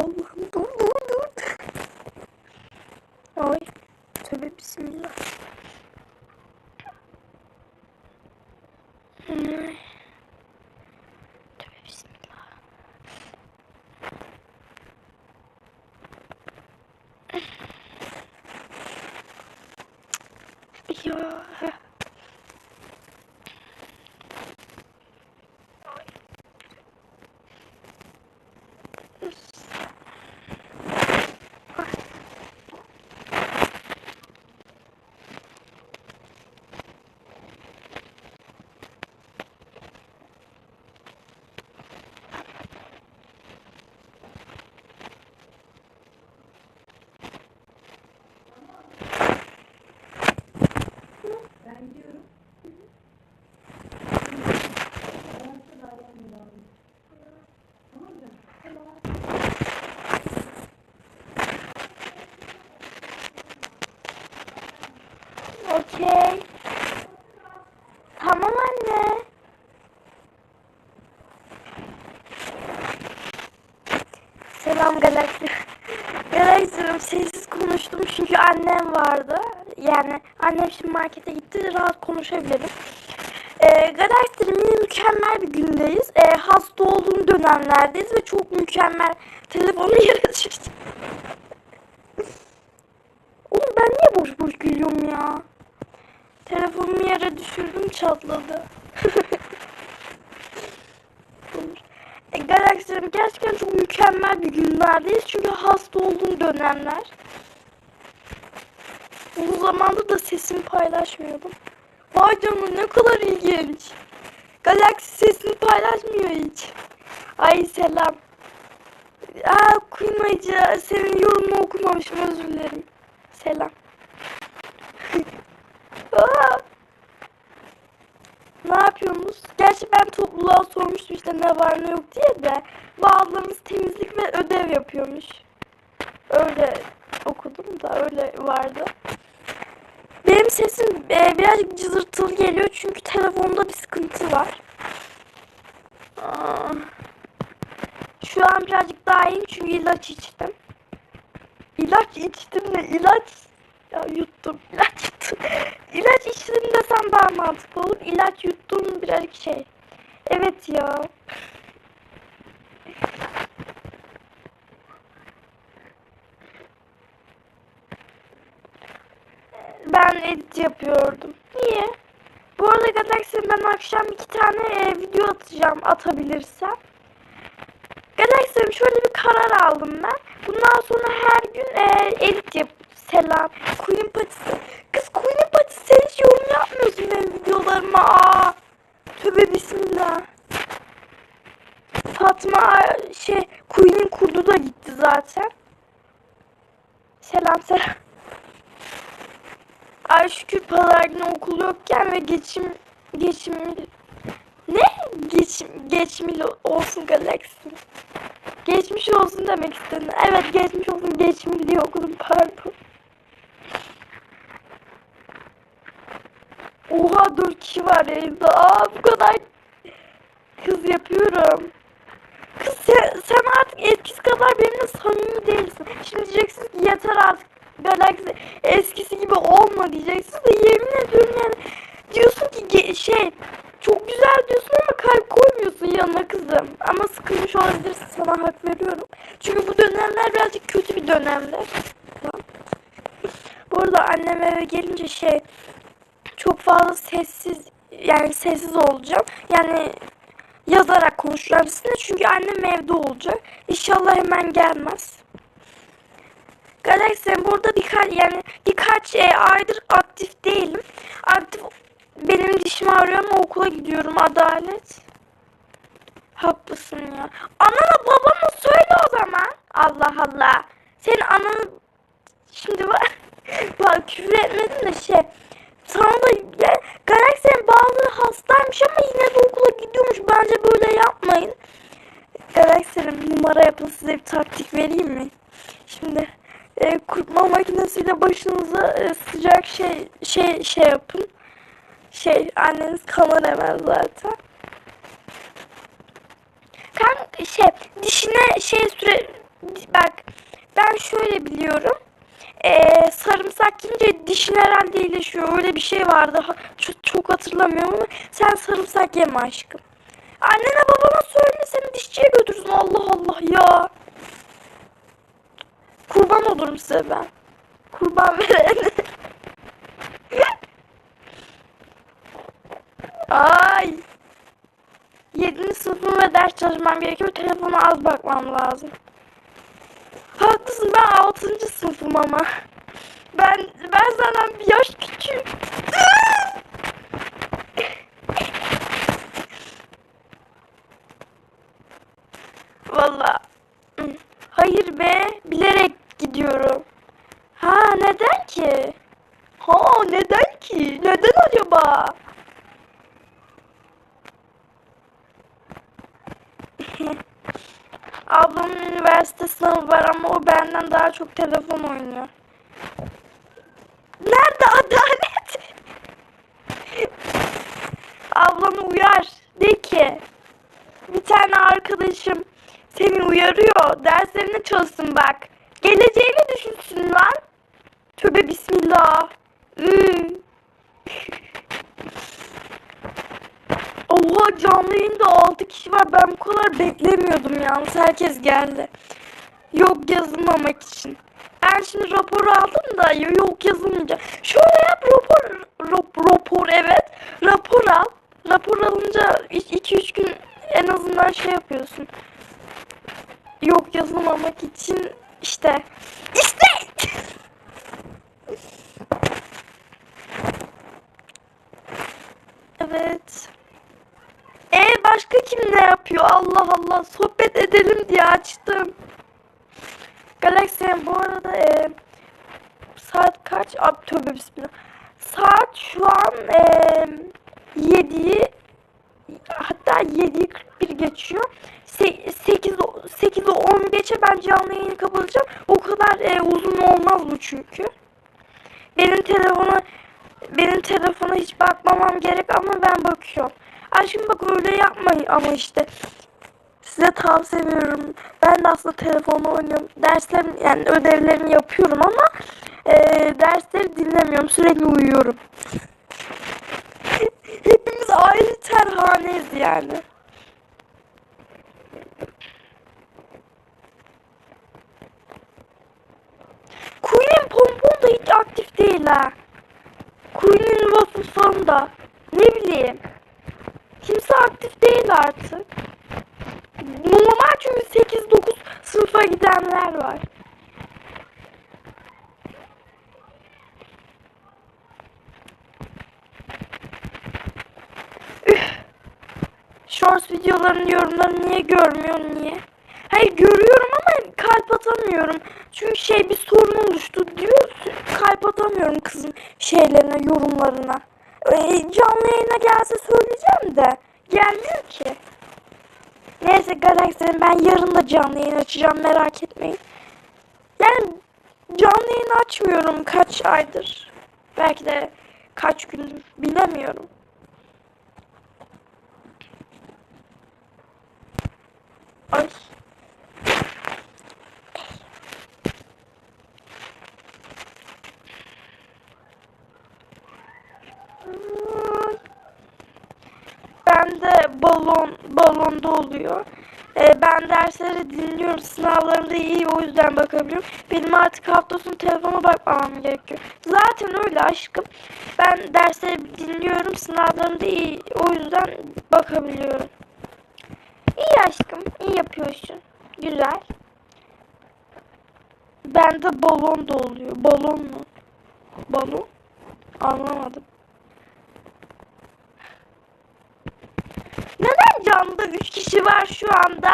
Allah'ım dur dur dur. Ay tövbe bismillah. Ay. Tövbe bismillah. Ya. Okey. Tamam anne. Selam Galaxy. Galaxy'ım sessiz konuştum çünkü annem vardı. Yani annem şimdi markete gitti rahat konuşabilirim. Ee, Galaxy'nin yine mükemmel bir gündeyiz. Ee, hasta olduğum dönemlerdeyiz ve çok mükemmel. Telefonu yere düşürdüm. Oğlum ben niye boş boş gülüyorum ya? Telefonumu yere düşürdüm çatladı. e, Galaxy'lerim gerçekten çok mükemmel bir günlerdeyiz. Çünkü hasta olduğum dönemler. Bu zamanda da sesimi paylaşmıyordum. Vay canına ne kadar ilginç. Galaxy sesini paylaşmıyor hiç. Ay selam. Aa Kuymacı senin yorumunu okumamışım özür dilerim. Selam. Ne yapıyorsunuz? Gerçi ben topluluğa sormuştum işte ne var ne yok diye de bazılarımız temizlik ve ödev yapıyormuş. Öyle okudum da öyle vardı. Benim sesim e, birazcık cızırtılı geliyor çünkü telefonda bir sıkıntı var. Aa. Şu an birazcık daha iyiyim çünkü ilaç içtim. İlaç içtim de ilaç ya yuttum ilaç. İlaç içtim desem daha mantıklı olur. İlaç yuttum birazcık şey. Evet ya. Ben edit yapıyordum. Niye? Bu arada Galaxy ben akşam iki tane e, video atacağım atabilirsem. Galaxy'm şöyle bir karar aldım ben. Bundan sonra her gün e, edit yap. Selam. Queen Patisi. Kız Queen Patisi sen hiç yorum yapmıyorsun benim videolarıma. Aa. Tövbe bismillah. Fatma şey Queen'in kurdu da gitti zaten. Selam selam. Ay şükür pazar günü okul yokken ve geçim geçim ne? Geçim geçmil olsun Galaxy. Geçmiş olsun demek istedim. Evet geçmiş olsun geçmil diye okudum pardon. Oha 4 kişi var evde. Aa bu kadar kız yapıyorum. Kız sen, sen artık eskisi kadar benimle samimi değilsin. Şimdi diyeceksin ki yeter artık Galaxy eskisi gibi olma diyeceksin de yemin ediyorum yani diyorsun ki şey çok güzel diyorsun ama kalp koymuyorsun yanına kızım. Ama sıkılmış olabilirsin sana hak veriyorum. Çünkü bu dönemler birazcık kötü bir dönemler. Bu arada annem eve gelince şey çok fazla sessiz yani sessiz olacağım. Yani yazarak konuşacağım sizinle çünkü annem evde olacak. İnşallah hemen gelmez. Galaxy burada birkaç yani birkaç e, aydır aktif değilim. Aktif benim dişim ağrıyor ama okula gidiyorum adalet. Haklısın ya. Anana babana söyle o zaman. Allah Allah. Senin ananı şimdi var. Bak küfür etmedim de şey. Sana da yani, Galaxy'nin bazıları hastaymış ama yine de okula gidiyormuş. Bence böyle yapmayın. Galaxy'nin numara yapın size bir taktik vereyim mi? Şimdi e, kurutma makinesiyle başınıza e, sıcak şey şey şey yapın. Şey anneniz kanar hemen zaten. Kanka şey dişine şey süre bak ben şöyle biliyorum. Ee, sarımsak yiyince dişin herhalde iyileşiyor. Öyle bir şey vardı. Çok, çok hatırlamıyorum ama sen sarımsak yeme aşkım. Annene babana söyle seni dişçiye götürsün. Allah Allah ya. Kurban olurum size ben. Kurban veren. Ay. Yedinci sınıfım ve ders çalışmam gerekiyor. Telefona az bakmam lazım. Haklısın ben altıncı sınıfım ama. Ben ben senden bir yaş küçüğüm. Valla. Hayır be. Bilerek gidiyorum. Ha neden ki? Ha neden ki? Neden acaba? Ablamın üniversite sınavı var ama o benden daha çok telefon oynuyor. Nerede adalet? Ablanı uyar. De ki bir tane arkadaşım seni uyarıyor. Derslerine çalışsın bak. Geleceğini düşünsün lan. Tövbe bismillah. Üü. Oha canlı yayında 6 kişi var. Ben bu kadar beklemiyordum yalnız. Herkes geldi. Yok yazılmamak için. Ben şimdi raporu aldım da yo- yok yazılmayacak. Şöyle yap rapor, rap- rapor evet. Rapor al. Rapor alınca 2-3 gün en azından şey yapıyorsun. Yok yazılmamak için işte. İşte! evet. Kim ne yapıyor? Allah Allah sohbet edelim diye açtım. Galaxy bu arada e, saat kaç? Abi tövbe bismillah. Saat şu an e, 7'yi hatta 7'yi 41 geçiyor. 8 8 10 geçe ben canlı yayını kapatacağım. O kadar e, uzun olmaz bu çünkü. Benim telefona benim telefona hiç bakmamam gerek ama ben bakıyorum. Aşkım bak öyle yapmayın ama işte. Size tavsiye veriyorum. Ben de aslında telefonla oynuyorum. Derslerim yani ödevlerimi yapıyorum ama e, dersleri dinlemiyorum. Sürekli uyuyorum. Hepimiz ayrı terhaneyiz yani. Queen'in pompon da hiç aktif değil ha. Queen'in Waffle da. Ne bileyim. Kimse aktif değil artık. Normal çünkü 8-9 sınıfa gidenler var. Üf. Shorts videoların yorumlarını niye görmüyorsun niye? Hayır görüyorum ama kalp atamıyorum. Çünkü şey bir sorun oluştu diyor. Kalp atamıyorum kızın şeylerine, yorumlarına. Ee, canlı yayına gelse söyleyeceğim de. Gelmiyor ki. Neyse Galaxy'nin ben yarın da canlı yayın açacağım merak etmeyin. Yani canlı yayın açmıyorum kaç aydır. Belki de kaç gündür bilemiyorum. Ay. Ben de balon balonda oluyor. Ee, ben dersleri dinliyorum. Sınavlarımda iyi o yüzden bakabiliyorum. Benim artık hafta sonu telefona bakmamam gerekiyor. Zaten öyle aşkım. Ben dersleri dinliyorum. Sınavlarımda iyi o yüzden bakabiliyorum. İyi aşkım. iyi yapıyorsun. Güzel. Bende balon da oluyor. Balon mu? Balon? Anlamadım. Camda 3 kişi var şu anda?